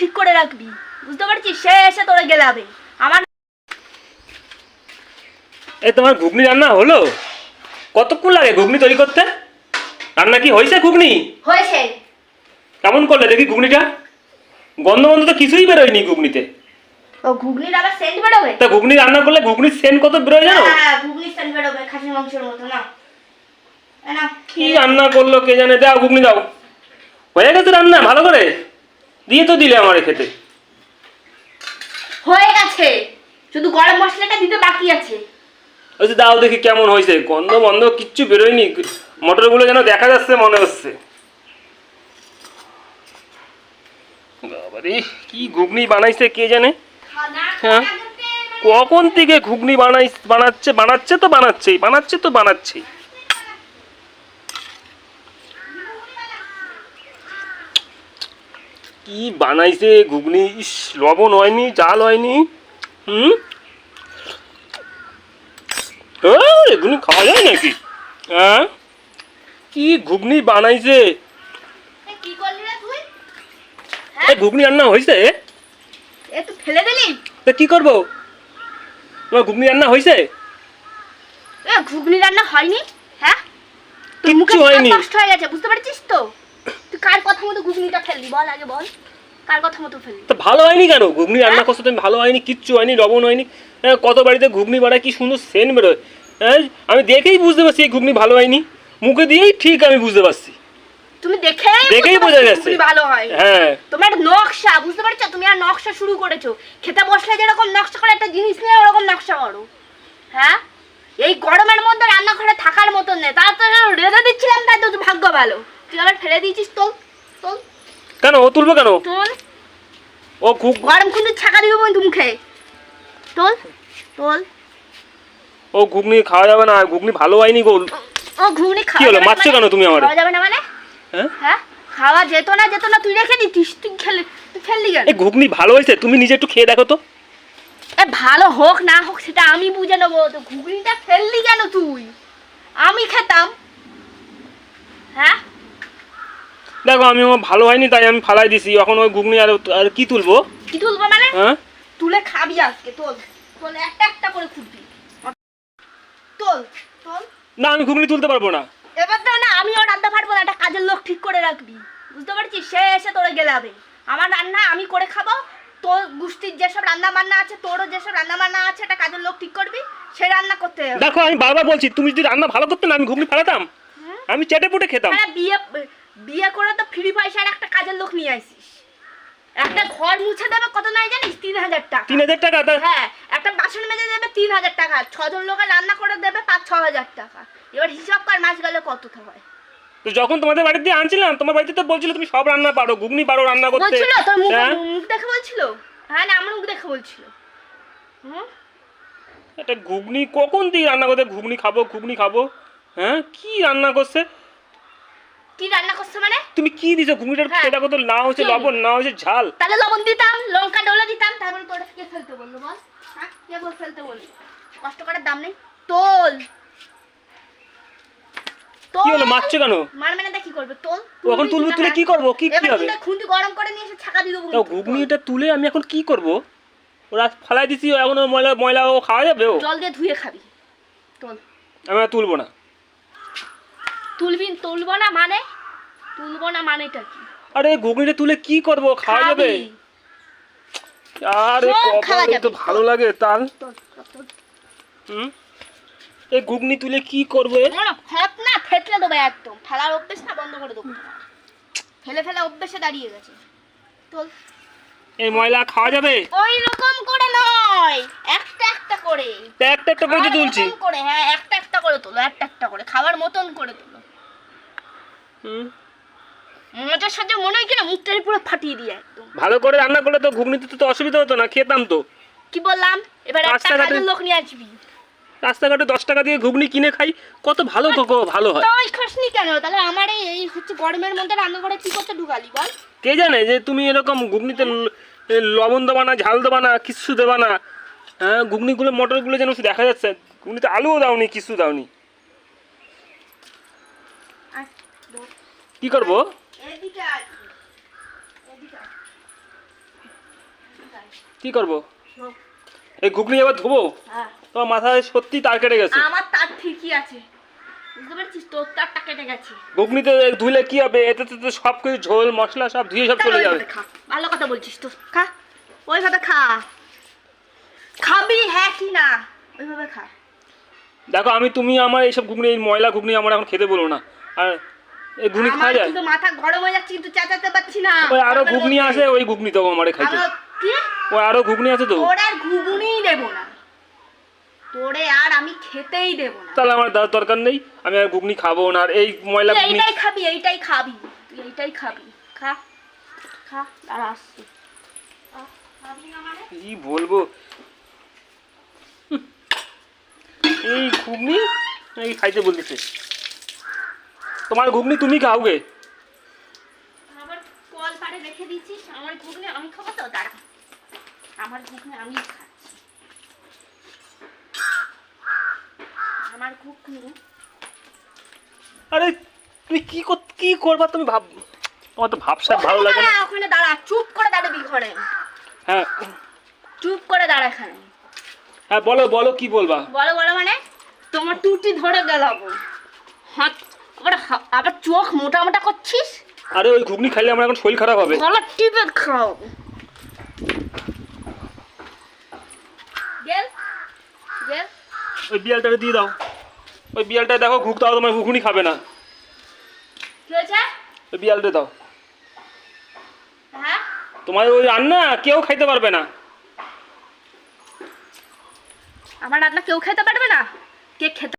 ঠিক করে রাখবি। বুঝতে পারছিস? সে এসে তোরে গেলাবে। আমার এই তোমার ঘুগনি রান্না হলো? কতক্ষণ লাগে ঘুগনি তৈরি করতে? রান্না কি হয়েছে ঘুগনি? হয়েছে। কেমন করলে দেখি ঘুগনিটা? গন্ধ গন্ধ তো কিছুই বেরোয়নি ঘুগনিতে। ও ঘুগনির আবার সেন্ট বেরোবে? তা ঘুগনি রান্না করলে ঘুগনির সেন্ট কত বেরোয় জানো? হ্যাঁ ঘুগনির সেন্ট বেরোবে খাসির মাংসের মতো না? এ কি রান্না করল কে জানে? দাও ঘুগনি দাও। হয়ে গেছে রান্না ভালো করে? দিয়ে তো দিলে আমার খেতে। হয়ে গেছে। শুধু গরম মশলাটা দিতে বাকি আছে। ওই যে দাও দেখি কেমন হয়েছে। গন্ধ বন্ধ কিচ্ছু বেরোয়নি। মটরগুলো যেন দেখা যাচ্ছে মনে হচ্ছে। বাবারে কি ঘুগনি বানাইছে কে জানে? হ্যাঁ। কখন থেকে ঘুগনি বানাই বানাচ্ছে বানাচ্ছে তো বানাচ্ছেই বানাচ্ছে তো বানাচ্ছেই। কি বানাইছে ঘুগনি? ইস লবণ হয়নি জাল হয়নি। হুম? এগুলি খাওয়া যায় নাকি? হ্যাঁ? কি ঘুগনি বানাইছে? ঘুগনি রান্না হয়েছে ফেলে দিলি। তা কি করব? তোমার ঘুগনি রান্না হয়েছে ঘুগনি রান্না হয়নি হ্যাঁ? তোর মুখে হয়নি। হয়ে গেছে বুঝতে পারছিস তো? তুই কার কথা মতো ঘুগনিটা ফেললি? বল আগে বল। কার কথা মতো ফেললি? তা ভালো হয়নি কেন? ঘুগনি রান্না করছ তুমি ভালো হয়নি কিচ্ছু হয়নি লবণ হয়নি। হ্যাঁ, কত বাড়িতে ঘুগনি বাড়ায় কি সুন্দর সেন বেরোয়। হ্যাঁ আমি দেখেই বুঝতে পারছি এই ঘুগনি ভালো হয়নি। মুখে দিয়েই ঠিক আমি বুঝতে পারছি। তুমি দেখেই দেখেই বোঝা। ঘুগনি ভালো হয়। হ্যাঁ। তোমার নকশা বুঝতে পারছ? তুমি আর নকশা শুরু করেছ। খেতে বসলে যেরকম নকশা করে একটা জিনিস নিয়ে ওরকম নকশা করো। হ্যাঁ? এই গরমের মধ্যে রান্নাঘরে থাকার মতন নেই। তার তো রেঁধে দিচ্ছিলাম তাই তো ভাগ্য ভালো। তুই আবার ফেলে দিয়েছিস তোল তোল। কেন? ও তুলবো কেন? তোল। ও খুব গরম কিন্তু ছাকা দিব কিন্তু মুখে। তোল তোল। ও ঘুগনি খাওয়া যাবে না ঘুগনি ভালো হয়নি ও ঘুগনি কি হলো, মারছো মানে? কেন তুমি আমারে? খাওয়া যাবে না মানে? হ্যাঁ? হ্যাঁ? খাওয়া যেত না যেত না তুই রেখে দিতিস। তুই খেলে তুই ফেললি কেন? এই ঘুগনি ভালো হয়েছে? তুমি নিজে একটু খেয়ে দেখো তো। এ ভালো হোক না হোক সেটা আমি বুঝে নেব। তো ঘুগনিটা ফেললি কেন তুই? আমি খেতাম। হ্যাঁ? দেখো আমি আমার ভালো হয়নি তাই আমি ফালাই দিছি। এখন ওই ঘুগনি আর আর কি তুলবো? কি তুলবো মানে? হ্যাঁ? তুলে খাবি আজকে তোল। তোল একটা একটা করে খুঁজবি তোল তোল। না আমি ঘুগনি তুলতে পারব না। এবার তো না আমিও রান্না পারব না একটা কাজের লোক ঠিক করে রাখবি। বুঝতে পারছিস? সে এসে তোরে গেলাবে আমার রান্না আমি করে খাব। তোর গোষ্ঠীর যেসব রান্না বান্না আছে তোরও যেসব রান্না বান্না আছে একটা কাজের লোক ঠিক করবি। সে রান্না করতে দেখো আমি বারবার বলছি তুমি যদি রান্না ভালো করতে না আমি ঘুগনি ফালাতাম? আমি চেটে পুটে খেতাম। বিয়ে বিয়ে করে তো ফ্রি পয়সার একটা কাজের লোক নিয়ে আসিস একটা ঘর মুছে দেবে কত নাই জানিস? তিন হাজার টাকা। তিন হাজার টাকা? হ্যাঁ একটা বাসন মেজে দেবে তিন হাজার টাকা। ছজন লোকের রান্না করে দেবে পাঁচ ছ হাজার টাকা। এবার হিসাব কর মাস গেলে কত হয়। তো যখন তোমাদের বাড়িতে দিয়ে আনছিলাম তোমার বাড়িতে তো বলছিল তুমি সব রান্না পারো ঘুগনি পারো রান্না করতে। বলছিল তোর মুখ হ্যাঁ? মুখ দেখে বলছিল? হ্যাঁ না আমার মুখ দেখে বলছিল। হুম? এটা ঘুগনি কখন থেকে রান্না করতে? ঘুগনি খাব ঘুগনি খাব। হ্যাঁ? কি রান্না করছে? কি রান্না করছে মানে? তুমি কি দিছো? ঘুগনিটার হ্যাঁ। সেটা কত না হচ্ছে লবণ না হচ্ছে ঝাল। তাহলে লবণ দিতাম লঙ্কা ডলে দিতাম তারপরে তোরা কে ফেলতে বলল বল। হ্যাঁ? কে বল ফেলতে বলল কষ্ট করার দাম নেই। তোল। কি হলো মারছো কেন? মার মানে কি করবে? তোল। এখন তুলবে তুলে কি করব? কি কি হবে? খুন্তি গরম করে নিয়ে এসে ছাকা দিয়ে দেবো ঘুগনিটা তুলে আমি এখন কি করব? ওরা ফালাই দিছি এখন ময়লা ময়লা ও খাওয়া যাবে ও? জল দিয়ে ধুয়ে খাবি। তোল। আমি তুলবো না। তুলবি তুলবো না মানে? তুলবো না মানেটা কি? আরে ঘুগনিটা তুলে কি করব? খাওয়া যাবে? আরে কপালে তো ভালো লাগে তাল। হুম? এই ঘুগনি তুলে কি করবে? না, ফেট না ফেটলে দেবে একদম। ফেলার অভ্যেস না বন্ধ করে দেবো। ফেলে ফেলে অভ্যেসে দাঁড়িয়ে গেছে। তোল। এই ময়লা খাওয়া যাবে? ওই রকম করে নয়। একটা একটা করে। একটা একটা করে তুলছি। করে হ্যাঁ একটা একটা করে তোলো একটা একটা করে। খাবার মতন করে তোলো। হুম। মজার সাথে মনে হয় কিনা মুখটাই পুরো ফাটিয়ে দিয়ে একদম। ভালো করে রান্না করলে তো ঘুগনিতে তো অসুবিধা হতো না খেতাম তো। কি বললাম? এবার একটা রাস্তাঘাটে- লোক নিয়ে আসবি। রাস্তাঘাটে দশ টাকা দিয়ে ঘুগনি কিনে খাই কত ভালো কোকো ভালো হয়। তাই খাসনি কেন? তাহলে আমার এই এই হচ্ছে গরমের মধ্যে রান্না করে কি করতে ঢুকালি বল। কে জানে যে তুমি এরকম ঘুগনিতে লবণ দেবা না ঝাল দেবা না কিচ্ছু দেবা না। হ্যাঁ ঘুগনিগুলো মটরগুলো যেন দেখা যাচ্ছে। ঘুগনিতে আলুও দাওনি কিছু দাওনি আয়, দৌড়। কি করব। কি করব। এই ঘুগনি এবার ধোবো? হ্যাঁ। তোমার মাথায় সত্যি তার কেটে গেছে। আমার তার ঠিকই আছে। বুঝতে পারছিস? তোর তারটা কেটে গেছে। ঘুগনিতে ধুলে কি হবে? এতে তো তো সব কিছু ঝোল মশলা সব ধুয়ে সব চলে যাবে। ভালো কথা বলছিস তো। খা। ওইভাবে খা। খাবি? হ্যাঁ কি না? ওইভাবে খা। দেখো আমি তুমি আমার এইসব ঘুগনি এই ময়লা ঘুগনি আমার এখন খেতে বলো না। আর এই ঘুগনি খাওয়া যায়? কিন্তু মাথা গরম হয়ে যাচ্ছে কিন্তু চেঁচাতে পারছি না। ওই আরও ঘুগনি আছে ওই ঘুগনি দেবো আমার খাইতে। কি? ওই আরও ঘুগনি আছে তো। তোর আর ঘুগনিই দেবো না। তোরে আর আমি খেতেই দেবো না। তাহলে আমার দাওয়ার দরকার নেই আমি আর ঘুগনি খাব না। আর এই ময়লা ঘুগনি এইটাই খাবি এইটাই খাবি তুই এইটাই খাবি। খা খা দাঁড়া আসছি। আহ, খাবি না? কি বলব? এই ঘুগনি এই খাইতে বলতেছে। তোমার ঘুগনি তুমি খাওগে। আবার কল পাড়ে রেখে দিচ্ছিস আমার ঘুগনি আমি খাব তো দাঁড়া। আমার ঘুগনি আমি খাচ্ছি। আমার ঘুগনি। আরে তুমি কি কি করবা তুমি ভাব আমার তো ভাবসা ভালো লাগে না। ওখানে দাঁড়া চুপ করে দাঁড়াবি ঘরে। হ্যাঁ। চুপ করে দাঁড়া এখানে। হ্যাঁ বলো বলো কি বলবা? বলো বলো মানে তোমার টুটি ধরে গেলাবো হাত আবার আবার চোখ মোটা মোটা করছিস? আরে ওই ঘুগনি খাইলে আমার এখন শরীর খারাপ হবে। গলা টিপে খাও। গেল গেল ওই বিয়ালটাকে দিয়ে দাও। ওই দেখো ঘুগ দাও তোমার ঘুগনি খাবে না। কি হয়েছে? ওই বিয়ালটা দাও। হ্যাঁ? তোমার ওই রান্না কেউ খাইতে পারবে না। আমার রান্না কেউ খেতে পারবে না? কে খেতে